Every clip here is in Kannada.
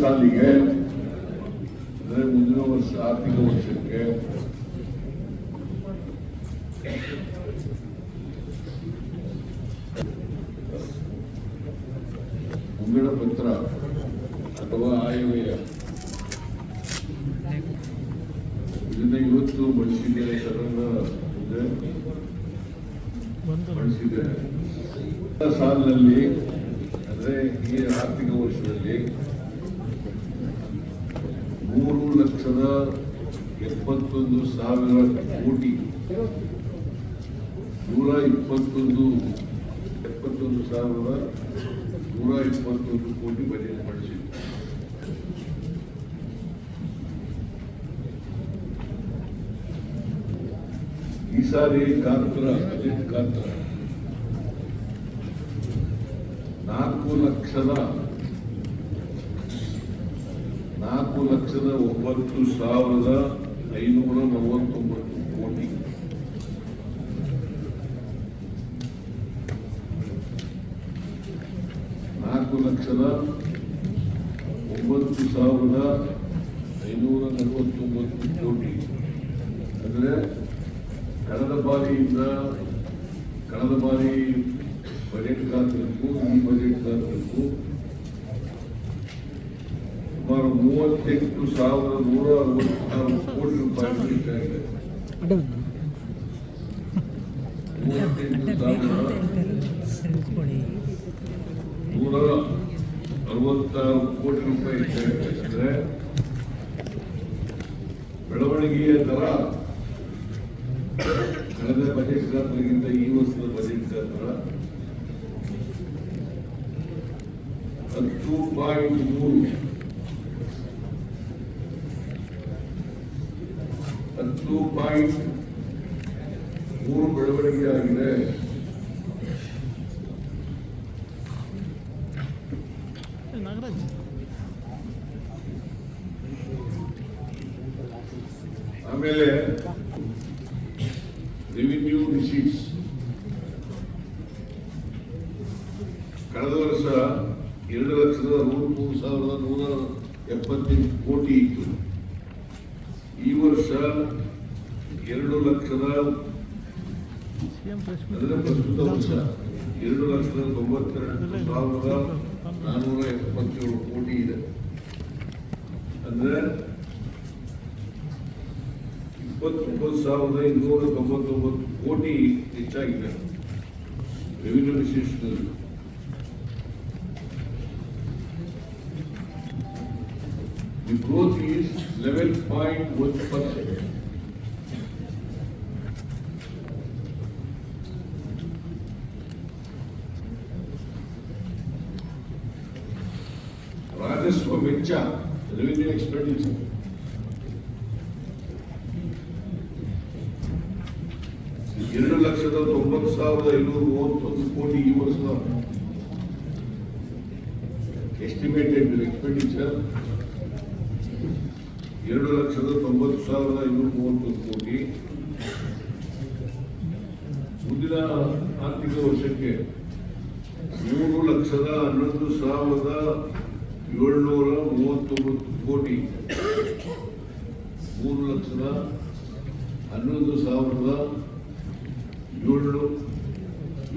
ಸಾಲಿಗೆ, ಅಂದರೆ ಮುಂದಿನ ವರ್ಷ, ಆರ್ಥಿಕ ವರ್ಷಕ್ಕೆ. ಮುಂಗಡ ಪತ್ರ ಅಥವಾ ಆಯವ್ಯಯ. ಇದನ್ನ ಇವತ್ತು ಬಳಸಿದ್ದೇನೆ ಮುಂದೆ? ಬಳಸಿದೆ ಸಾಲಿನಲ್ಲಿ, ಅಂದರೆ ಈ ಆರ್ಥಿಕ ವರ್ಷದಲ್ಲಿ ಮೂರು ಲಕ್ಷದ ಎಪ್ಪತ್ತೊಂದು ಸಾವಿರ ಕೋಟಿ. ನೂರ ಇಪ್ಪತ್ತೊಂದು ಎಪ್ಪತ್ತೊಂದು ಸಾವಿರದ ನೂರ ಇಪ್ಪತ್ತೊಂದು ಕೋಟಿ ಬಜೆಟ್ ಮಾಡಿಸಿದೆ ಈ ಸಾರಿ ಕಾಂತರ ಬಜೆಟ್ ಕಾಂತರ ನಾಲ್ಕು ಲಕ್ಷದ ನಾಲ್ಕು ಲಕ್ಷದ ಒಂಬತ್ತು ಸಾವಿರದ ಐನೂರ ನಲವತ್ತೊಂಬತ್ತು ಕೋಟಿ. ನಾಲ್ಕು ಲಕ್ಷದ ಒಂಬತ್ತು ಸಾವಿರದ ಐನೂರ ನಲವತ್ತೊಂಬತ್ತು ಕೋಟಿ ಅಂದರೆ ಕಳೆದ ಬಾರಿಯಿಂದ ಕಳೆದ ಬಾರಿ ಬಜೆಟ್ ಗಾತ್ರಕ್ಕೂ ಈ ಬಜೆಟ್ ಗಾತ್ರಕ್ಕೂ ಸುಮಾರು ಮೂವತ್ತೆಂಟು ಸಾವಿರದ ನೂರ ಅರವತ್ತಾರು ಕೋಟಿ ರೂಪಾಯಿ ಬೇಕಾಗಿದೆ ಮೂವತ್ತೆಂಟು ಸಾವಿರದ ನೂರ ಅರವತ್ತಾರು ಕೋಟಿ ರೂಪಾಯಿ ಬೇಕಾಗಿದೆ ಬೆಳವಣಿಗೆಯ ದರ ಕಳೆದ ಬಜೆಟ್ ಗಾತ್ರಗಿಂತ ಈ ವರ್ಷದ ಬಜೆಟ್ ಗಾತ್ರ ಹತ್ತು ಪಾಯಿಂಟ್ ಮೂರು ಹತ್ತು ಪಾಯಿಂಟ್ ಮೂರು ಬೆಳವಣಿಗೆ ಆಗಿದೆ ನಾಗರಾಜ್ ಆಮೇಲೆ ರೆವಿನ್ಯೂ ರಿಸೀಟ್ಸ್ ಕಳೆದ ವರ್ಷ ಎರಡು ಲಕ್ಷದ ಮೂವತ್ಮೂರು ಸಾವಿರದ ನೂರ ಎಪ್ಪತ್ತೆಂಟು ಕೋಟಿ ಇತ್ತು ಈ ವರ್ಷ ಎರಡು ಲಕ್ಷದ ಸಿಎಂ ಪ್ರೆಸ್ ಅದರ ಪ್ರಸ್ತುತ ವರ್ಷ ಎರಡು ಲಕ್ಷದ ತೊಂಬತ್ತೆರಡು ಸಾವಿರದ ನಾನ್ನೂರ ಎಪ್ಪತ್ತೇಳು ಕೋಟಿ ಇದೆ ಅಂದ್ರೆ ಇಪ್ಪತ್ತೊಂಬತ್ತು ಸಾವಿರದ ಇನ್ನೂರ ತೊಂಬತ್ತೊಂಬತ್ತು ಕೋಟಿ ಹೆಚ್ಚಾಗಿದೆ ರೆವಿನ್ಯೂ ರಿಸೀಟ್ಸ್ನಲ್ಲಿ The growth is eleven point one percent. ರಾಜಸ್ವ ವೆಚ್ಚ ರೆವಿನ್ಯೂ ಎಕ್ಸ್ಪೆಂಡಿಚರ್ ಎರಡು ಲಕ್ಷದ ತೊಂಬತ್ತು ಸಾವಿರದ ಐನೂರ ಮೂವತ್ತೊಂದು ಕೋಟಿ ಈ ವರ್ಷದ ಎಸ್ಟಿಮೇಟೆಡ್ ಎಕ್ಸ್ಪೆಂಡಿಚರ್ ಎರಡು ಲಕ್ಷದ ತೊಂಬತ್ತು ಸಾವಿರದ ಐನೂರ ಮೂವತ್ತೊಂದು ಕೋಟಿ ಮುಂದಿನ ವರ್ಷಕ್ಕೆ ಮೂರು ಲಕ್ಷದ ಹನ್ನೊಂದು ಸಾವಿರದ ಏಳ್ನೂರ ಮೂವತ್ತೊಂಬತ್ತು ಕೋಟಿ, ಮೂರು ಲಕ್ಷದ ಹನ್ನೊಂದು ಸಾವಿರದ ಏಳ್ನೂ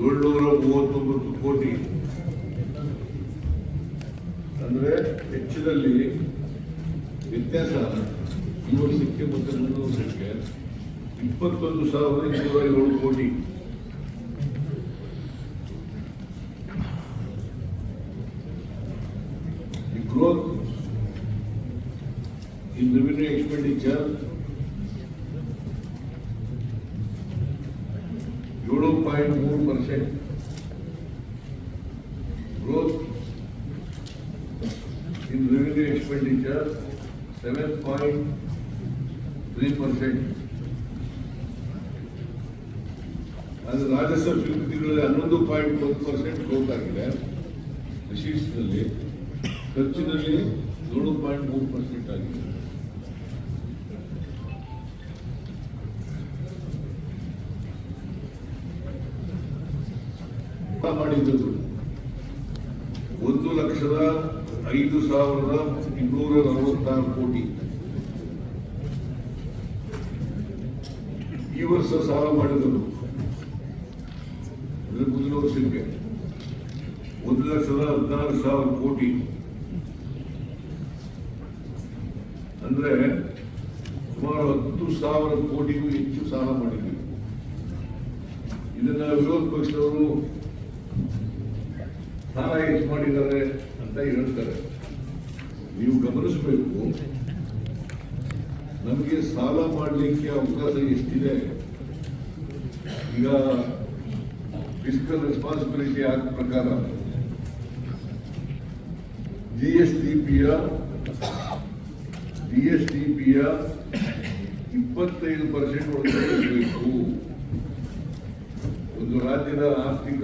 ಏಳ್ನೂರ ಮೂವತ್ತೊಂಬತ್ತು ಕೋಟಿ. ಅಂದರೆ ಹೆಚ್ಚಿನಲ್ಲಿ ವ್ಯತ್ಯಾಸ ಈ ವರ್ಷಕ್ಕೆ ಮತ್ತು ಮುಂದಿನ ಇಪ್ಪತ್ತೊಂದು ಸಾವಿರದ ಇನ್ನೂರ ಏಳು ಕೋಟಿ. Expenditure ಏಳು ಪಾಯಿಂಟ್ ಮೂರು percent. Growth in revenue expenditure seven point three percent ಅದು ರಾಜಸ್ವ ಸ್ವೀಕೃತಿಗಳಲ್ಲಿ ಹನ್ನೊಂದು ಪಾಯಿಂಟ್ ಒಂದು ಪರ್ಸೆಂಟ್ ಗ್ರೋತ್ ಆಗಿದೆ. ರಿಸೀಟ್ಸ್ನಲ್ಲಿ ಖರ್ಚಿನಲ್ಲಿ ಏಳು ಪಾಯಿಂಟ್ ಮೂರು ಪರ್ಸೆಂಟ್ ಆಗಿದೆ. ಮಾಡಿದ್ದು. ಒಂದು ಲಕ್ಷದ ಐದು ಸಾವಿರದ ಇನ್ನೂರ ನಲವತ್ತಾರು ಕೋಟಿ. ಈ ವರ್ಷ ಸಾಲ ಮಾಡಿದರು. ಮುಂದಿನ ವರ್ಷಕ್ಕೆ ಒಂದು ಲಕ್ಷದ ಹದಿನಾರು ಸಾವಿರ ಕೋಟಿ. ಅಂದ್ರೆ ಸುಮಾರು ಹತ್ತು ಸಾವಿರ ಕೋಟಿಗೂ ಹೆಚ್ಚು ಸಾಲ ಮಾಡಿದ್ವಿ ಇದನ್ನ ವಿರೋಧ ಪಕ್ಷದವರು ಸಾಲ ಹೆಚ್ಚು ಮಾಡಿದ್ದಾರೆ ಅಂತ ಹೇಳ್ತಾರೆ. ನೀವು ಗಮನಿಸಬೇಕು. ನಮಗೆ ಸಾಲ ಮಾಡಲಿಕ್ಕೆ ಅವಕಾಶ ಎಷ್ಟಿದೆ? ಈಗ ಫಿಸಿಕಲ್ ರೆಸ್ಪಾನ್ಸಿಬಿಲಿಟಿ ಆಕ್ಟ್ ಪ್ರಕಾರ ಜಿ ಎಸ್ ಟಿ ಪಿಯ ಜಿ ಎಸ್ ಟಿ ಪಿಯ ಇಪ್ಪತ್ತೈದು ಪರ್ಸೆಂಟ್ ಇರಬೇಕು. ಒಂದು ರಾಜ್ಯದ ಆರ್ಥಿಕ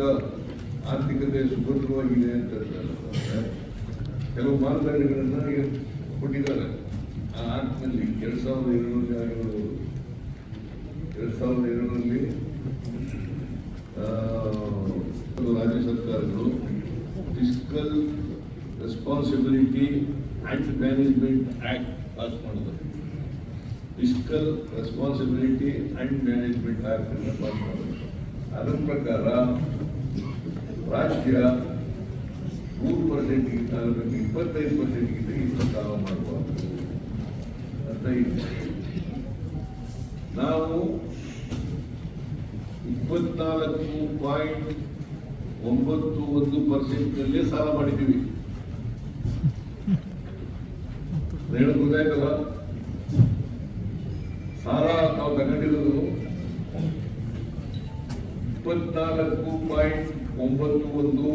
ಆರ್ಥಿಕತೆ ಸುಭದ್ರವಾಗಿದೆ ಅಂತ ಹೇಳ್ತಾರೆ. ಕೆಲವು ಮಾನದಂಡಗಳನ್ನ ಈಗ ಕೊಟ್ಟಿದ್ದಾರೆ. ಆ ಆಕ್ಟ್ನಲ್ಲಿ ಎರಡ್ ಸಾವಿರದ ಏಳರಲ್ಲಿ ಆಗಿರೋದು ಎರಡ್ ಸಾವಿರದ ಏಳರಲ್ಲಿ ಆ, ಒಂದು ರಾಜ್ಯ ಸರ್ಕಾರಗಳು fiscal responsibility and management act pass ಮಾಡಿದ್ದಾರೆ fiscal responsibility and management act ಅನ್ನು ಪಾಸ್ ಮಾಡಿದ್ದಾರೆ ಅದರ ಪ್ರಕಾರ ರಾಜ್ಯ ಮೂರು ಪರ್ಸೆಂಟ್ಗಿಂತ ಅದರಲ್ಲಿ ಇಪ್ಪತ್ತೈದು ಪರ್ಸೆಂಟ್ಗಿಂತ ಸಾಲ ಮಾಡಬಾರ್ದು ಅಂತ ಇದೆ. ನಾವು ಇಪ್ಪತ್ನಾಲ್ಕು ಪಾಯಿಂಟ್ ಒಂಬತ್ತು ಒಂದು ಪರ್ಸೆಂಟ್ನಲ್ಲೇ ಸಾಲ ಮಾಡಿದ್ದೀವಿ. ಹೇಳೋದು ಗೊತ್ತಾಯ್ತಲ್ಲ? ಸಾಲ ನಾವು ತಗೊಂಡಿರೋದು ಇಪ್ಪತ್ನಾಲ್ಕು ಪಾಯಿಂಟ್ ಒಂಬತ್ತು ಒಂದು.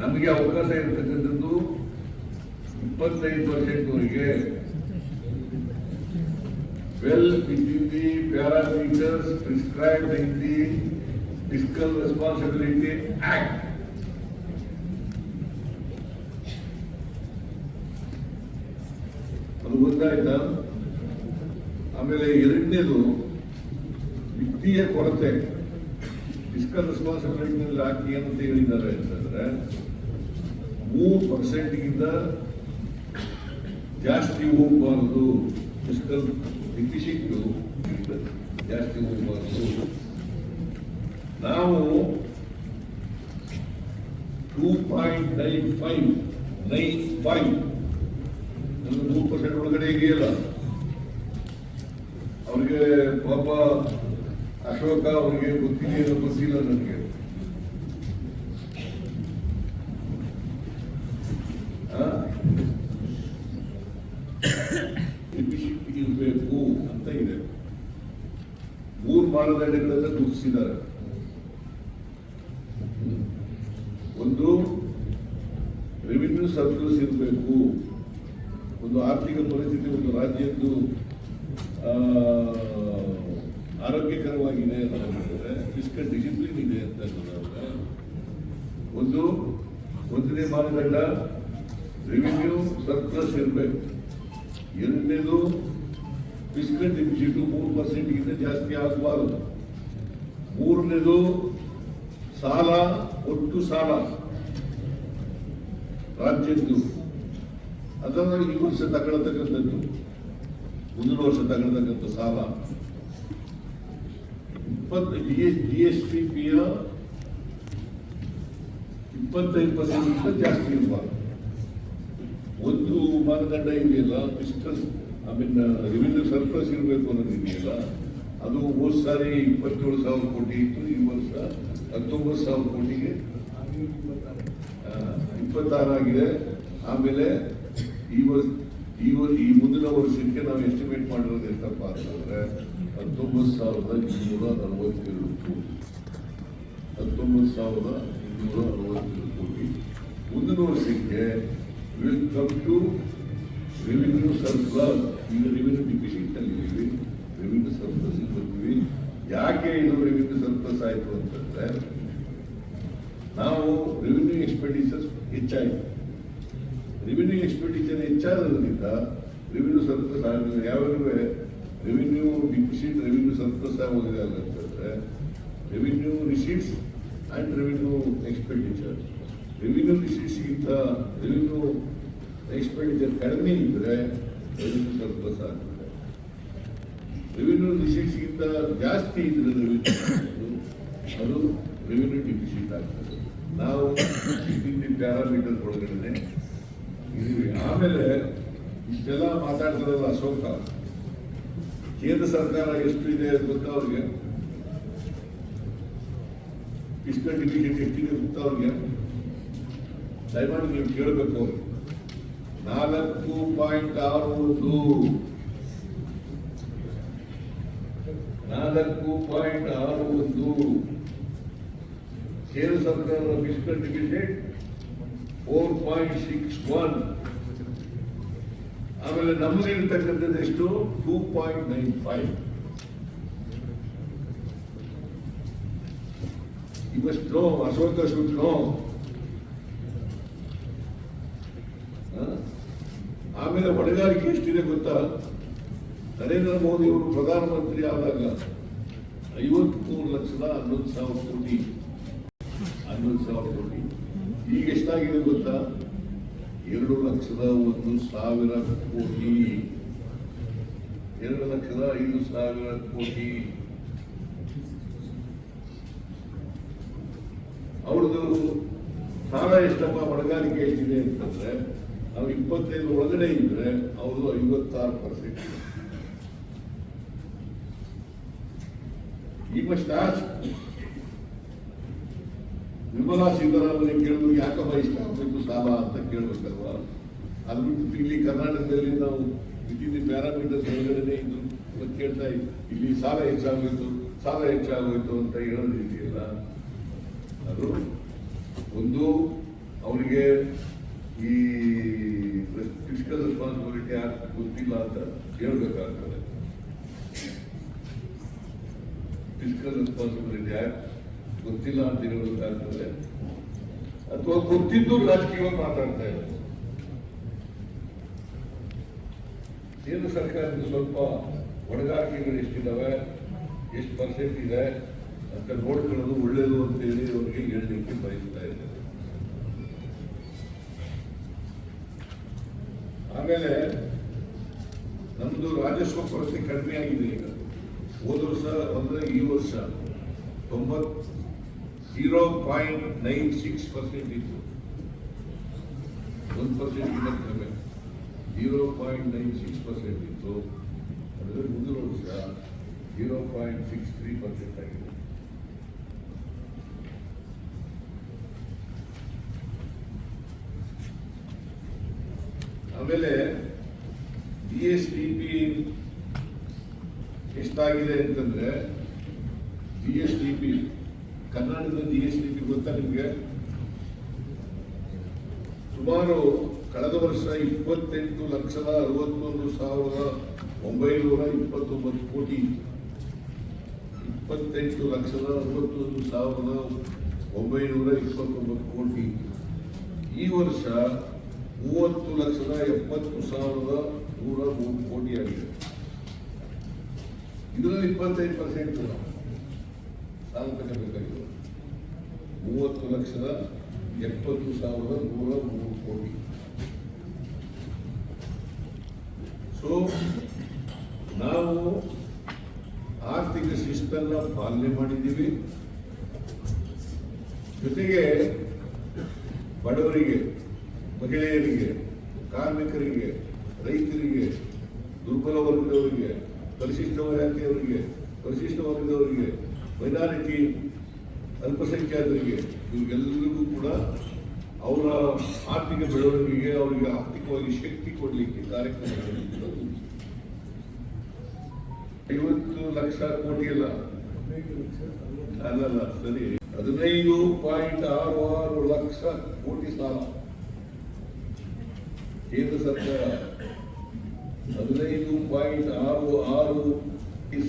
ನಮಗೆ ಅವಕಾಶ ಇರತಕ್ಕಂಥದ್ದು ಇಪ್ಪತ್ತೈದು ಪರ್ಸೆಂಟ್ ವರೆಗೆ well within the parameters prescribe in the fiscal responsibility act ಅದು ಗೊತ್ತಾಯ್ತಾ? ಆಮೇಲೆ ಎರಡನೇದು ವಿತ್ತೀಯ ಕೊರತೆ. ಫಿಸಿಕಲ್ ರೆಸ್ಪಾನ್ಸಿಬಿಲಿಟಿನಲ್ಲಿ ಹಾಕಿ ಅಂತ ಹೇಳಿದ್ದಾರೆ ಅಂತಂದ್ರೆ ಮೂರು ಪರ್ಸೆಂಟ್ಗಿಂತ ಜಾಸ್ತಿ ಹೋಗಬಾರದು. ಫಿಸಿಕಲ್ ಡಿಫಿಸಿಟ್ ಜಾಸ್ತಿ ಹೋಗಬಾರದು. ನಾವು two point nine five nine five ಮೂರು ಪರ್ಸೆಂಟ್ ಒಳಗಡೆ ಇದೆಯಲ್ಲ ಅವ್ರಿಗೆ ಪಾಪ ಅಶೋಕ ಅವರಿಗೆ ಗುತ್ತಿಗೆಯನ್ನು ಗೊತ್ತಿಲ್ಲ ನನಗೆ ಇರಬೇಕು ಅಂತ ಇದೆ ಮೂರು ಮಾನದಂಡಗಳನ್ನು ಗುರುತಿಸಿದ್ದಾರೆ ಒಂದು ರೆವಿನ್ಯೂ ಸರ್ಪ್ಲಸ್ ಇರಬೇಕು ಒಂದು ಆರ್ಥಿಕ ಪರಿಸ್ಥಿತಿ ಒಂದು ರಾಜ್ಯದ್ದು ಆ, ಆರೋಗ್ಯಕರವಾಗಿದೆ ಅಂತ ಫಿಸಿಕಲ್ ಡಿಸಿಪ್ಲಿನ್ ಇದೆ ಅಂತ ಒಂದು, ಒಂದನೇ ಮಾನದಂಡ ರೆವಿನ್ಯೂ ಸರ್ಪ್ಲಸ್ ಇರಬೇಕು. ಎರಡನೇದು ಫಿಸಿಕಲ್ ಡಿಫಿಸಿಟ್ ಮೂರು ಪರ್ಸೆಂಟ್ಗಿಂತ ಜಾಸ್ತಿ ಆಗಬಾರದು. ಮೂರನೇದು, ಸಾಲ, ಒಟ್ಟು ಸಾಲ. ರಾಜ್ಯದ್ದು. ಅದನ್ನು ಈ ವರ್ಷ ತಗೊಳ್ತಕ್ಕಂಥದ್ದು. ಮುಂದಿನ ವರ್ಷ ತಗೊಳ್ತಕ್ಕಂಥ ಸಾಲ. ಇಪ್ಪತ್ತು G S G S T ಪಿಯ ಇಪ್ಪತ್ತೈದು ಪರ್ಸೆಂಟ್ ಜಾಸ್ತಿ ಇರಬಾರ್ದು ಒಂದು ಮಾನದಂಡ ಇದೆಯಲ್ಲ fiscal I mean revenue surplus ಇರಬೇಕು ಅನ್ನೋದು ಇದೆಯಲ್ಲ, ಅದು ಹೋದ ಸಾರಿ ಇಪ್ಪತ್ತೇಳು ಸಾವಿರ ಕೋಟಿ ಇತ್ತು, ಈ ವರ್ಷ ಹತ್ತೊಂಬತ್ತು ಸಾವಿರ ಕೋಟಿಗೆ ಇಪ್ಪತ್ತಾರು ಆಗಿದೆ. ಆಮೇಲೆ ಈ ವರ್ಷ, ಈ ಮುಂದಿನ ವರ್ಷಕ್ಕೆ ನಾವು ಎಸ್ಟಿಮೇಟ್ ಮಾಡಿರೋದು ಎಂತಪ್ಪ ಅಂತಂದ್ರೆ ಹತ್ತೊಂಬತ್ತು ಸಾವಿರದ ಇನ್ನೂರ ನಲವತ್ತೇಳು ಕೋಟಿ ಹತ್ತೊಂಬತ್ತು ಸಾವಿರದ ಇನ್ನೂರ ಅರವತ್ತೇಳು ಕೋಟಿ ಮುಂದಿನ ವರ್ಷಕ್ಕೆ will come to revenue surplus ಈಗ ರೆವಿನ್ಯೂ ಇದ್ದೀವಿ ರೆವಿನ್ಯೂ ಸರ್ಪ್ಲಸ್ ಬರ್ತೀವಿ ಯಾಕೆ ಇದು ರೆವಿನ್ಯೂ ಸರ್ಪ್ಲಸ್ ಆಯಿತು ಅಂತಂದ್ರೆ ನಾವು ರೆವಿನ್ಯೂ ಎಕ್ಸ್ಪೆಂಡಿಚರ್ಸ್ ಹೆಚ್ಚಾಯಿತು ರೆವಿನ್ಯೂ ಎಕ್ಸ್ಪೆಂಡಿಚರ್ ಹೆಚ್ಚಾದ್ರಿಂದ ರೆವಿನ್ಯೂ ಸರ್ಪ್ಲಸ್ ಆಗಿದೆ ಯಾವಾಗಲೂ ರೆವಿನ್ಯೂ ಡಿಫಿಸಿಟ್ ರೆವಿನ್ಯೂ ಸರ್ಪ್ಲಸ್ ಆಗೋದಿಲ್ಲ ಅಂತಂದರೆ revenue receipts and revenue expenditure revenue ರಿಸೀಟ್ಸ್ಗಿಂತ revenue expenditure ಕಡಿಮೆ ಇದ್ದರೆ ರೆವಿನ್ಯೂ ಸರ್ಪ್ಲಸ್ ಆಗ್ತದೆ ರೆವಿನ್ಯೂ ರಿಸೀಟ್ಸ್ಗಿಂತ ಜಾಸ್ತಿ ಇದ್ದರೆ ರೆವಿನ್ಯೂ ಅದು ರೆವಿನ್ಯೂ ಡಿಫಿಸಿಟ್ ಆಗ್ತದೆ. ನಾವು ಪ್ಯಾರಾಮೀಟರ್ ಒಳಗಡೆ ಇದ್ದೀವಿ. ಆಮೇಲೆ ಇಷ್ಟೆಲ್ಲ ಮಾತಾಡ್ತಾರಲ್ಲ ಅಶೋಕ. ಕೇಂದ್ರ ಸರ್ಕಾರ ಎಷ್ಟು ಇದೆ ಅಂತ ಗೊತ್ತಾ ಅವ್ರಿಗೆ? ಫಿಸ್ಕಲ್ ಡಿಫಿಸಿಟ್ ಎಷ್ಟಿದೆ ಗೊತ್ತಾ ಅವ್ರಿಗೆ? ದಯಮಾಡಿ ನೀವು ಕೇಳಬೇಕು. ಅವ್ರಿಗೆ ನಾಲ್ಕು ಪಾಯಿಂಟ್ ಆರು ಒಂದು ನಾಲ್ಕು ಪಾಯಿಂಟ್ ಆರು ಒಂದು ಕೇಂದ್ರ ಸರ್ಕಾರದ fiscal deficit four point six one ಆಮೇಲೆ ನಮ್ಮಲ್ಲಿರ್ತಕ್ಕಂಥದ್ದು ಎಷ್ಟು? ಟೂ ಪಾಯಿಂಟ್ ನೈನ್ ಫೈವ್ ಇವಷ್ಟು ನೋ ಅಶೋಕ ಶುಡ್ ನೋ ಆಮೇಲೆ ಹೊಣೆಗಾರಿಕೆ ಎಷ್ಟಿದೆ ಗೊತ್ತಾ? ನರೇಂದ್ರ ಮೋದಿ ಅವರು ಪ್ರಧಾನಮಂತ್ರಿ ಆದಾಗ ಐವತ್ಮೂರು ಲಕ್ಷದ ಹನ್ನೊಂದು ಸಾವಿರ ಕೋಟಿ. ಹನ್ನೊಂದು ಸಾವಿರ ಕೋಟಿ. ಈಗ ಎಷ್ಟಾಗಿದೆ ಗೊತ್ತಾ? ಎರಡು ಲಕ್ಷದ ಒಂದು ಸಾವಿರ ಕೋಟಿ. ಎರಡು ಲಕ್ಷದ ಐದು ಸಾವಿರ ಕೋಟಿ. ಅವ್ರದ್ದು ಸಾಲ ಎಷ್ಟಪ್ಪ ಹೊಣೆಗಾರಿಕೆ ಎಷ್ಟಿದೆ ಅಂತಂದ್ರೆ ನಾವು ಇಪ್ಪತ್ತೈದು ಒಳಗಡೆ ಇದ್ರೆ ಅವ್ರದ್ದು ಐವತ್ತಾರು ಪರ್ಸೆಂಟ್ ಈ ಮಸ್ಟ್ ನಿರ್ಮಲಾ ಸೀತಾರಾಮನ್ ಕೇಳಿದ್ರು? ಯಾಕಪ್ಪ ಇಷ್ಟ ಸಾಲ ಅಂತ ಕೇಳಬೇಕಲ್ವಾ? ಅದು ಬಿಟ್ಟು ಇಲ್ಲಿ ಕರ್ನಾಟಕದಲ್ಲಿ ನಾವು ವಿತಿನ್ ಪ್ಯಾರಾಮೀಟರ್ಸ್ ಒಳಗಡೆ ಇವತ್ತು ಕೇಳ್ತಾ ಇಲ್ಲಿ ಸಾಲ ಹೆಚ್ಚಾಗೋಯ್ತು ಸಾಲ ಹೆಚ್ಚಾಗೋಯ್ತು ಅಂತ ಹೇಳೋದು ಇದೆಯಲ್ಲ? ಅದು ಒಂದು ಅವರಿಗೆ ಈ ಫಿಸಿಕಲ್ ರೆಸ್ಪಾನ್ಸಿಬಿಲಿಟಿ ಗೊತ್ತಿಲ್ಲ ಅಂತ ಹೇಳ್ಬೇಕಾಗ್ತದೆ. ಫಿಸಿಕಲ್ ರೆಸ್ಪಾನ್ಸಿಬಿಲಿಟಿ ಗೊತ್ತಿಲ್ಲ ಅಂತ ಹೇಳಬೇಕಾಗ್ತದೆ. ಅಥವಾ ಗೊತ್ತಿದ್ದು ರಾಜಕೀಯವಾಗಿ ಮಾತಾಡ್ತಾ ಇದ್ದಾರೆ. ಕೇಂದ್ರ ಸರ್ಕಾರದ ಸ್ವಲ್ಪ ಹೊಣೆಗಾರಿಕೆಗಳು ಎಷ್ಟಿದ್ದಾವೆ ಎಷ್ಟು ಪರ್ಸೆಂಟ್ ಇದೆ ಅಂತ ನೋಡ್ಕೊಳ್ಳೋದು ಒಳ್ಳೇದು ಅಂತ ಹೇಳಿ ಅವರಿಗೆ ಹೇಳಲಿಕ್ಕೆ ಬಯಸ್ತಾ ಇದ್ದಾರೆ. ಆಮೇಲೆ ನಮ್ಮದು ರಾಜಸ್ವ ಕೊರತೆ ಕಡಿಮೆ ಆಗಿದೆ ಈಗ. ಹೋದ ವರ್ಷ ಅಂದ್ರೆ ಈ ವರ್ಷ ತೊಂಬತ್ zero point nine six percent ಇತ್ತು. ಒಂದು ಪರ್ಸೆಂಟ್ ಕಡಿಮೆ zero point nine six percent ಇತ್ತು. ಅಂದರೆ ಮುಂದಿನ ವರ್ಷ zero point six three percent ಆಗಿದೆ. ಆಮೇಲೆ ಜಿ ಎಸ್ ಟಿ ಪಿ ಎಷ್ಟಾಗಿದೆ ಅಂತಂದ್ರೆ ಜಿ ಎಸ್ ಟಿ ಪಿ ಕರ್ನಾಟಕದ ಜಿ ಎಸ್ ಟಿ ಪಿ ನಿಮಗೆ ಸುಮಾರು ಕಳೆದ ವರ್ಷ ಇಪ್ಪತ್ತೆಂಟು ಲಕ್ಷದ ಅರವತ್ತೊಂದು ಸಾವಿರದ ಒಂಬೈನೂರ ಇಪ್ಪತ್ತೊಂಬತ್ತು ಕೋಟಿ. ಇಪ್ಪತ್ತೆಂಟು ಲಕ್ಷದ ಅರವತ್ತೊಂದು ಸಾವಿರದ ಒಂಬೈನೂರ ಇಪ್ಪತ್ತೊಂಬತ್ತು ಕೋಟಿ ಈ ವರ್ಷ ಮೂವತ್ತು ಲಕ್ಷದ ಎಪ್ಪತ್ತು ಸಾವಿರದ ನೂರ ಮೂರು ಕೋಟಿ ಆಗಿದೆ ಇದರಲ್ಲಿ ಇಪ್ಪತ್ತೈದು ಪರ್ಸೆಂಟ್ ಸಾಲ ತಗೋಬೇಕಾಗಿದೆ ಮೂವತ್ತು ಲಕ್ಷದ ಎಪ್ಪತ್ತು ಸಾವಿರದ ನೂರ ಮೂರು ಕೋಟಿ. ಸೊ ನಾವು ಆರ್ಥಿಕ ಶಿಸ್ತನ್ನ ಪಾಲನೆ ಮಾಡಿದ್ದೀವಿ. ಜೊತೆಗೆ ಬಡವರಿಗೆ, ಮಹಿಳೆಯರಿಗೆ, ಕಾರ್ಮಿಕರಿಗೆ, ರೈತರಿಗೆ, ದುರ್ಬಲ ವರ್ಗದವರಿಗೆ, ಪರಿಶಿಷ್ಟ ಜಾತಿಯವರಿಗೆ ಪರಿಶಿಷ್ಟ ವರ್ಗದವರಿಗೆ ಮೈನಾರಿಟಿ ಅಲ್ಪಸಂಖ್ಯಾತರಿಗೆ ಇವ್ರಿಗೆಲ್ಲರಿಗೂ ಕೂಡ ಅವರ ಆರ್ಥಿಕ ಬೆಳವಣಿಗೆಗೆ ಅವರಿಗೆ ಆರ್ಥಿಕವಾಗಿ ಶಕ್ತಿ ಕೊಡಲಿಕ್ಕೆ ಕಾರ್ಯಕ್ರಮಗಳು ಐವತ್ತು ಲಕ್ಷ ಕೋಟಿ ಅಲ್ಲ? ಅಲ್ಲಲ್ಲ ಸರಿ. ಹದಿನೈದು ಪಾಯಿಂಟ್ ಆರು ಆರು ಲಕ್ಷ ಕೋಟಿ ಸಾಲ. ಕೇಂದ್ರ ಸರ್ಕಾರ ಹದಿನೈದು ಪಾಯಿಂಟ್ ಆರು ಆರು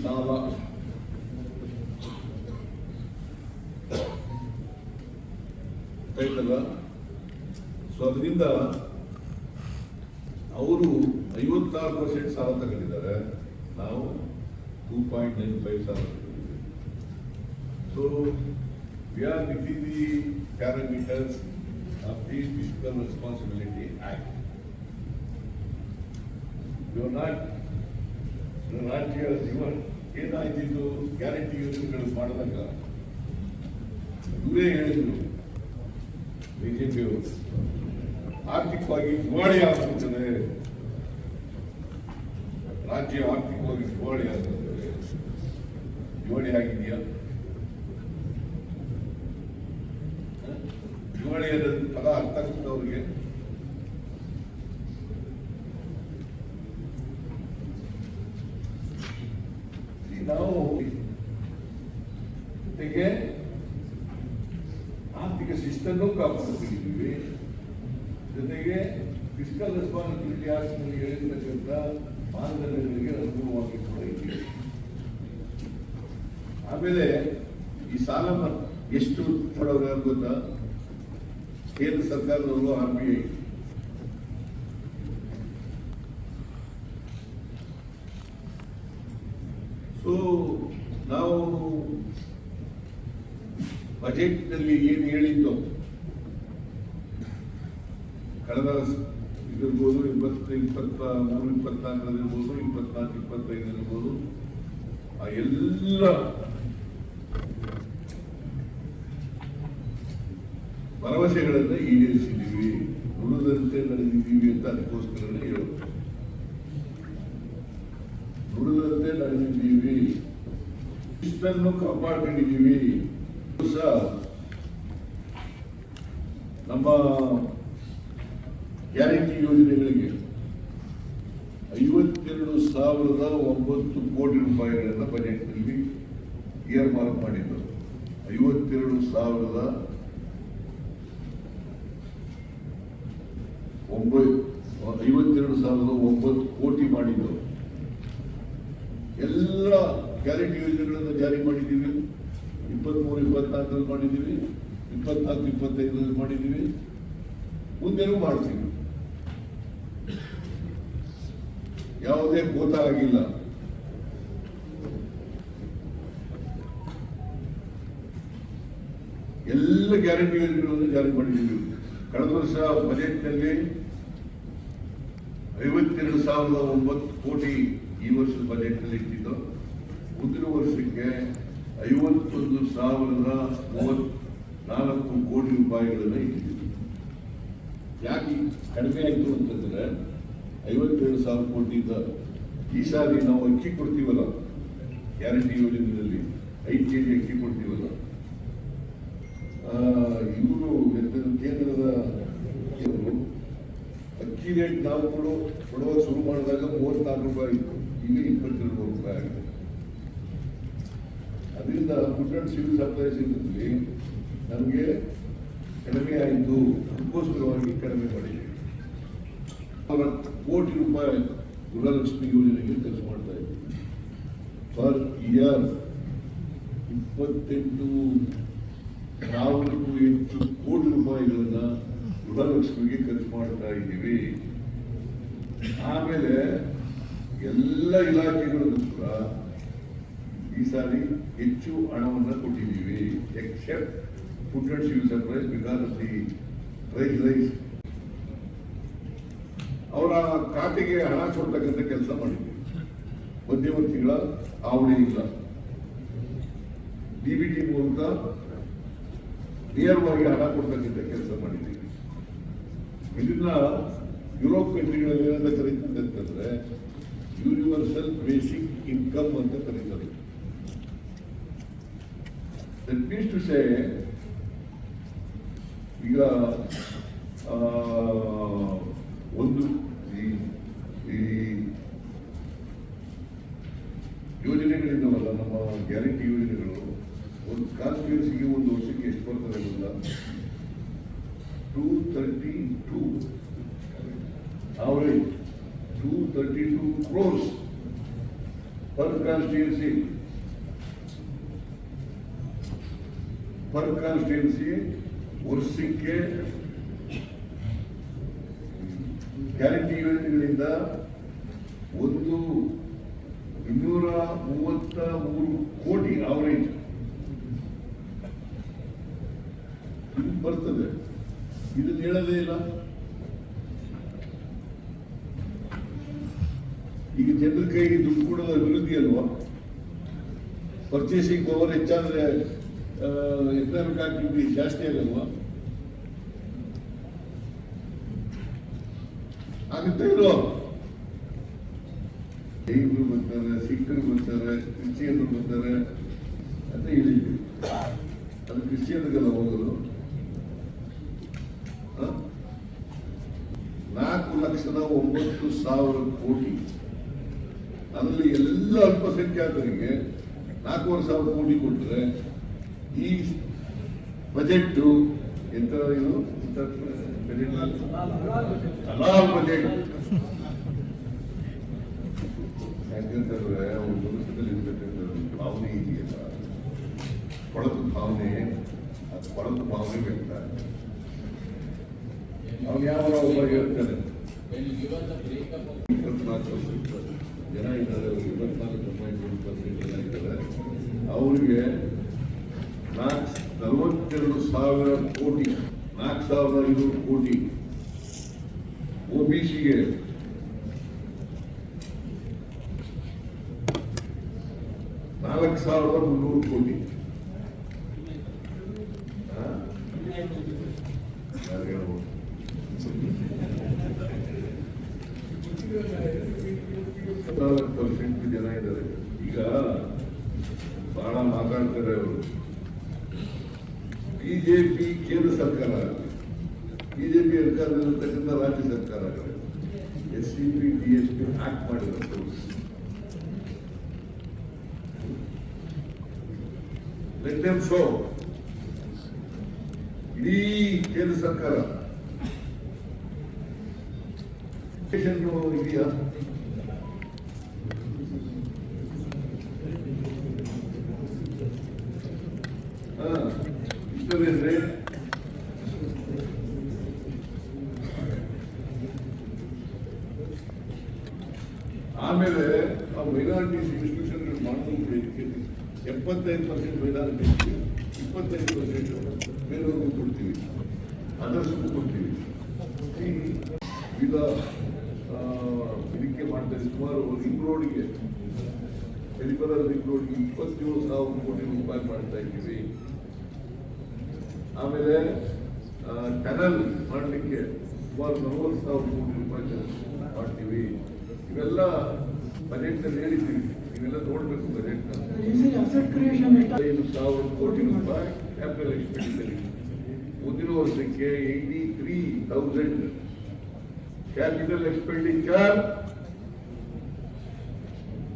ಸಾಲ. ಆಯ್ತಲ್ಲ ಸೊ ಅದರಿಂದ ಅವರು ಐವತ್ತಾರು ಪರ್ಸೆಂಟ್ ಸಾಲ ತಗೊಂಡಿದ್ದಾರೆ. ನಾವು ಟೂ ಪಾಯಿಂಟ್ ನೈನ್ ಫೈವ್ ಸಾಲ ತಗೊಂಡಿದ್ದೀವಿ. So we are with the parameters of the fiscal responsibility Act. You not ರಾಜ್ಯ ಜೀವನ್ ಏನಾಯ್ತಿದ್ದು ಗ್ಯಾರಂಟಿ ಯೋಜನೆಗಳು ಮಾಡಿದಾಗ ಇವರೇ ಹೇಳಿದ್ರು. ಬಿಜೆಪಿಯವರು ಆರ್ಥಿಕವಾಗಿ ದಿವಾಳಿ ಆಗುತ್ತದೆ. ರಾಜ್ಯ ಆರ್ಥಿಕವಾಗಿ ದಿವಾಳಿ ಆಗ್ತದೆ ದಿವಾಳಿ ಆಗಿದೆಯಾ? ಅನ್ನೋದು ಪದ ಅರ್ಥ ಅವ್ರಿಗೆ ಈ ನಾವು ಜೊತೆಗೆ ಆರ್ಥಿಕ ಶಿಸ್ತನ್ನು ಕಾಪಾಡ್ತಿದ್ದೀವಿ ಜೊತೆಗೆ ಫಿಸಿಕಲ್ ರೆಸ್ಪಾನ್ಸಿಬಿಲಿಟಿ ಆಕ್ಟ್ನಲ್ಲಿ ಹೇಳಿರ್ತಕ್ಕಂಥ ಮಾನದಂಡಗಳಿಗೆ ಅನುಗುಣವಾಗಿ ಕೂಡ ಆಮೇಲೆ ಈ ಸಾಲ ಎಷ್ಟು ಕೊಡೋರು ಯಾರು ಗೊತ್ತಾ? ಕೇಂದ್ರ ಸರ್ಕಾರದವರು ಆರ್ ಬಿ ಐ ಸೊ ನಾವು ಬಜೆಟ್ನಲ್ಲಿ ಏನು ಹೇಳಿದ್ದು? ಕಳೆದ ಇದಿರ್ಬೋದು ಇಪ್ಪತ್ತು, ಇಪ್ಪತ್ತ, ಮೂರು ಇಪ್ಪತ್ನಾಲ್ಕರಲ್ಲಿರ್ಬೋದು, ಇಪ್ಪತ್ನಾಲ್ಕು ಇಪ್ಪತ್ತೈದರಿರ್ಬೋದು ಆ ಎಲ್ಲ ಭರವಸೆಗಳನ್ನ ಈಡೇರಿಸಿದ್ದೀವಿ. ನುಡಿದಂತೆ ನಡೆದಿದ್ದೀವಿ ಅಂತ ಅದಕ್ಕೋಸ್ಕರನೇ ಹೇಳೋದು. ನುಡಿದಂತೆ ನಡೆದಿದ್ದೀವಿ. ಇಷ್ಟನ್ನು ಕಾಪಾಡ್ಕೊಂಡಿದ್ದೀವಿ. ನಮ್ಮ ಗ್ಯಾರಂಟಿ ಯೋಜನೆಗಳಿಗೆ ಐವತ್ತೆರಡು ಸಾವಿರದ ಒಂಬತ್ತು ಕೋಟಿ ರೂಪಾಯಿಗಳನ್ನು ಬಜೆಟ್ನಲ್ಲಿ ಏರ್ ಮಾರ್ಕ್ ಮಾಡಿದ್ದರು ಐವತ್ತೆರಡು ಸಾವಿರದ ಐವತ್ತೆರಡು ಸಾವಿರದ ಒಂಬತ್ತು ಕೋಟಿ ಮಾಡಿದ್ದರು ಎಲ್ಲ ಗ್ಯಾರಂಟಿ ಯೋಜನೆಗಳನ್ನು ಜಾರಿ ಮಾಡಿದ್ದೀವಿ. ಇಪ್ಪತ್ತ್ಮೂರು ಇಪ್ಪತ್ನಾಲ್ಕರಲ್ಲಿ ಮಾಡಿದ್ದೀವಿ. ಇಪ್ಪತ್ನಾಲ್ಕು, ಇಪ್ಪತ್ತೈದರಲ್ಲಿ ಮಾಡಿದ್ದೀವಿ. ಮುಂದೆನೂ ಮಾಡ್ತೀವಿ. ಯಾವುದೇ ಭೂತ ಆಗಿಲ್ಲ ಎಲ್ಲ ಗ್ಯಾರಂಟಿ ಯೋಜನೆಗಳನ್ನು ಜಾರಿ ಮಾಡಿದ್ದೀವಿ. ಕಳೆದ ವರ್ಷ ಬಜೆಟ್ನಲ್ಲಿ ಐವತ್ತೆರಡು ಸಾವಿರದ ಒಂಬತ್ತು ಕೋಟಿ ಈ ವರ್ಷದ ಬಜೆಟ್ನಲ್ಲಿ ಇಟ್ಟಿದ್ದು. ಮುಂದಿನ ವರ್ಷಕ್ಕೆ ಐವತ್ತೊಂದು ಸಾವಿರದ ಮೂವತ್ನಾಲ್ಕು ಕೋಟಿ ರೂಪಾಯಿಗಳನ್ನು ಇಟ್ಟಿದ್ದೀವಿ. ಯಾಕೆ ಕಡಿಮೆ ಆಯಿತು ಅಂತಂದ್ರೆ ಐವತ್ತೆರಡು ಸಾವಿರ ಇದ್ದ ಈ ಸಾರಿ ನಾವು ಅಕ್ಕಿ ಕೊಡ್ತೀವಲ್ಲ, ಗ್ಯಾರಂಟಿ ಯೋಜನೆಯಲ್ಲಿ ಐದು ಕೆ ಜಿ ಅಕ್ಕಿ ಕೊಡ್ತೀವಲ್ಲ. ಇವರು ಕೇಂದ್ರದ ಅಕ್ಕಿ ರೇಟ್ ನಾವು ಕೊಡೋ ಕೊಡುವ ಶುರು ಮಾಡಿದಾಗ ಮೂವತ್ನಾಲ್ಕು ರೂಪಾಯಿ ಇತ್ತು. ಈಗ ಇಪ್ಪತ್ತೆರಡು ರೂಪಾಯಿ ಆಗಿದೆ. ಅದರಿಂದ ಫುಡ್ ಅಂಡ್ ಸಿವಿಲ್ ಸಪ್ಲೈಸ್ ಇದರಲ್ಲಿ ನಮಗೆ ಕಡಿಮೆ ಆಯಿತು. ಅದಕ್ಕೋಸ್ಕರವಾಗಿ ಕಡಿಮೆ ಮಾಡಿದ್ದೀವಿ. ಕೋಟಿ ರೂಪಾಯಿ ಗೃಹಲಕ್ಷ್ಮಿ ಯೋಜನೆಗೆ ಖರ್ಚು ಮಾಡ್ತಾ ಇದ್ದೀವಿ ಪರ್ ಇಯರ್ ಇಪ್ಪತ್ತೆಂಟು ಸಾವಿರಕ್ಕೂ ಹೆಚ್ಚು ಕೋಟಿ ರೂಪಾಯಿಗಳನ್ನ ಗೃಹಲಕ್ಷ್ಮಿಗೆ ಖರ್ಚು ಮಾಡ್ತಾ ಇದ್ದೀವಿ. ಆಮೇಲೆ ಎಲ್ಲ ಇಲಾಖೆಗಳಿಗೂ ಕೂಡ ಈ ಸಾರಿ ಹೆಚ್ಚು ಹಣವನ್ನು ಕೊಟ್ಟಿದ್ದೀವಿ. Except food and civil supplies because of the price rise ಅವರ ಖಾತೆಗೆ ಹಣ ಕೊಡ್ತಕ್ಕಂಥ ಕೆಲಸ ಮಾಡಿದ್ವಿ. ಮಧ್ಯವರ್ತಿಗಳ ಆವಣೆ ಇಲ್ಲ. ಡಿ ಬಿ ಟಿ ಮೂಲಕ ನೇರವಾಗಿ ಹಣ ಕೊಡ್ತಕ್ಕಂಥ ಕೆಲಸ ಮಾಡಿದ್ದೀವಿ ಇದನ್ನ ಯುರೋಪ್ ಕಂಟ್ರಿಗಳಲ್ಲಿ ಏನಂತ ಕರೀತಾರೆ ಅಂತಂದ್ರೆ ಯೂನಿವರ್ಸಲ್ ಬೇಸಿಕ್ ಇನ್ಕಮ್ ಅಂತ ಕರೀತಾರೆ. ದಟ್ ಮೀನ್ಸ್ ಟು ಸೇ ಈಗ ಆ, ಒಂದು ಈ ಈ ಯೋಜನೆಗಳಿದ್ದಾವಲ್ಲ ನಮ್ಮ ಗ್ಯಾರಂಟಿ ಯೋಜನೆಗಳು ಒಂದು ಕಾನ್ಸ್ಟಿಟ್ಯೂನ್ಸಿಗೆ ಒಂದು ವರ್ಷಕ್ಕೆ ಎಷ್ಟು ಬರ್ತದೆ ಗೊತ್ತಾ two thirty two average two thirty two crores per constituency per constituency ವರ್ಷಕ್ಕೆ ಗ್ಯಾರಂಟಿ ಯೋಜನೆಗಳಿಂದ ಒಂದು ಇನ್ನೂರ ಮೂವತ್ತ ಮೂರು ಕೋಟಿ ಅವರೇಜ್. ಬರ್ತದೆ. ಇದನ್ನ ಹೇಳದೇ ಇಲ್ಲ. ಈಗ ಜನರ ಕೈಗೆ ದುಡ್ಡು ಕೊಡೋದು ಅಭಿವೃದ್ಧಿ ಅಲ್ವಾ? ಪರ್ಚೇಸಿಂಗ್ ಪವರ್ ಹೆಚ್ಚಾದ್ರೆ ಎಕನಾಮಿಕ್ ಆಕ್ಟಿವಿಟಿ ಜಾಸ್ತಿ ಆಗಲ್ವಾ? ಆಗುತ್ತೆ ಇಲ್ವೋ? ಜೈನರು ಬರ್ತಾರೆ ಸಿಖ್ಖರು ಬರ್ತಾರೆ, ಕ್ರಿಶ್ಚಿಯನ್ರು ಬರ್ತಾರೆ ಅಂತ ಹೇಳಿದ್ವಿ. ಅದು ಕ್ರಿಶ್ಚಿಯನ್ರಿಗೆಲ್ಲ ಹೋಗೋದು? ನಾಲ್ಕು ಲಕ್ಷದ ಒಂಬತ್ತು ಸಾವಿರ ಕೋಟಿ. ಅದರಲ್ಲಿ ಎಲ್ಲ ಅಲ್ಪಸಂಖ್ಯಾತರಿಗೆ ನಾಲ್ಕೂವರೆ ಸಾವಿರ ಕೋಟಿ ಕೊಟ್ಟರೆ ಈ ಬಜೆಟ್ ಎಂತ ಇದು? ಬಜೆಟ್? ಬಜೆಟ್. ಭಾವನೆ ವ್ಯಕ್ತ ಅವ್ನು ಯಾವ ಒಬ್ಬ ಹೇಳ್ತಾನೆ ಇಪ್ಪತ್ನಾಲ್ಕು ಜನ ಇದ್ದಾರೆ ಇಪ್ಪತ್ನಾಲ್ಕು ಒಂದು ಪರ್ಸೆಂಟ್ ಜನ ಇದ್ದಾರೆ. ಅವರಿಗೆ ನಾಲ್ಕು ನಲವತ್ತೆರಡು ಸಾವಿರ ಕೋಟಿ, ನಾಲ್ಕು ಸಾವಿರದ ಐನೂರು ಕೋಟಿ ಒ ಬಿ ಸಿಗೆ. ನಾಲ್ಕು ಸಾವಿರದ ಮುನ್ನೂರು ಕೋಟಿ ಹಾ? ಯಾರು ಹೇಳ್ಬೋದು? ಹದಿನಾಲ್ಕು ಪರ್ಸೆಂಟ್ ಜನ ಇದ್ದಾರೆ ಈಗ ಬಹಳ ಮಾತಾಡ್ತಾರೆ ಅವರು ಬಿಜೆಪಿ ಕೇಂದ್ರ ಸರ್ಕಾರ ಬಿಜೆಪಿ ಸರ್ಕಾರದಲ್ಲಿರ್ತಕ್ಕಂಥ ರಾಜ್ಯ ಸರ್ಕಾರಗಳು. S C P D S P act ಮಾಡಿರೋದು. ಲೆಟ್ ದೆಮ್ ಶೋ ಇಡೀ ಕೇಂದ್ರ ಸರ್ಕಾರ. ಇದೆಯಾ ಎಪ್ಪತ್ತೈದು ಪರ್ಸೆಂಟ್ ಮೈನಾರಿಟಿ ಇಪ್ಪತ್ತೈದು ಪರ್ಸೆಂಟ್ ಬೇರೆಯವ್ರಿಗೂ ಕೊಡ್ತೀವಿ. ಅದರ್ಸ್ಗೂ ಕೊಡ್ತೀವಿ. ಈ ಆ, ಇದಕ್ಕೆ ಮಾಡ್ತಾರೆ ಸುಮಾರು ರಿಂಗ್ ರೋಡ್ಗೆ ಹೆಲಿಪರ ರಿಂಗ್ ರೋಡ್ಗೆ ಇಪ್ಪತ್ತೇಳು ಸಾವಿರ ಕೋಟಿ ರೂಪಾಯಿ ಮಾಡ್ತಾ ಇದ್ದೀವಿ. ಆಮೇಲೆ ಟನಲ್ ಮಾಡಲಿಕ್ಕೆ ಸುಮಾರು ನಲವತ್ತು ಸಾವಿರ ಕೋಟಿ ರೂಪಾಯಿ ಮಾಡ್ತೀವಿ. ಇವೆಲ್ಲ ಬಜೆಟ್ನಲ್ಲಿ ಹೇಳಿದ್ದೀವಿ. ನೀವೆಲ್ಲ ನೋಡಬೇಕು ಸಾವಿರ ಕೋಟಿ ರೂಪಾಯಿ ಕ್ಯಾಪಿಟಲ್ ಎಕ್ಸ್ಪೆಂಡಿಚರ್ ಮುಂದಿನ ವರ್ಷಕ್ಕೆ eighty three thousand capital expenditure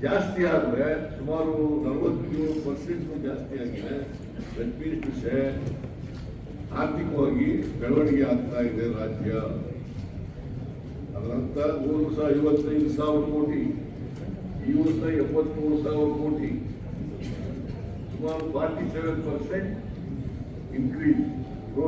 ಜಾಸ್ತಿ ಆದರೆ ಸುಮಾರು ನಲವತ್ತೇಳು ಪರ್ಸೆಂಟ್ ಜಾಸ್ತಿ ಆಗಿದೆ. ದಟ್ ಮೀನ್ಸ್ ಟು ಸೇ ಆರ್ಥಿಕವಾಗಿ ಬೆಳವಣಿಗೆ ಆಗ್ತಾ ಇದೆ ರಾಜ್ಯ. ಅದರಂತ ಮೂರು ಸಾವಿರ ಐವತ್ತೈದು ಸಾವಿರ ಕೋಟಿ. ಈ ವರ್ಷ ಎಪ್ಪತ್ಮೂರು ಸಾವಿರ ಕೋಟಿ ಸುಮಾರು ಫಾರ್ಟಿ ಸೆವೆನ್ ಪರ್ಸೆಂಟ್ ಇನ್ಕ್ರೀಸ್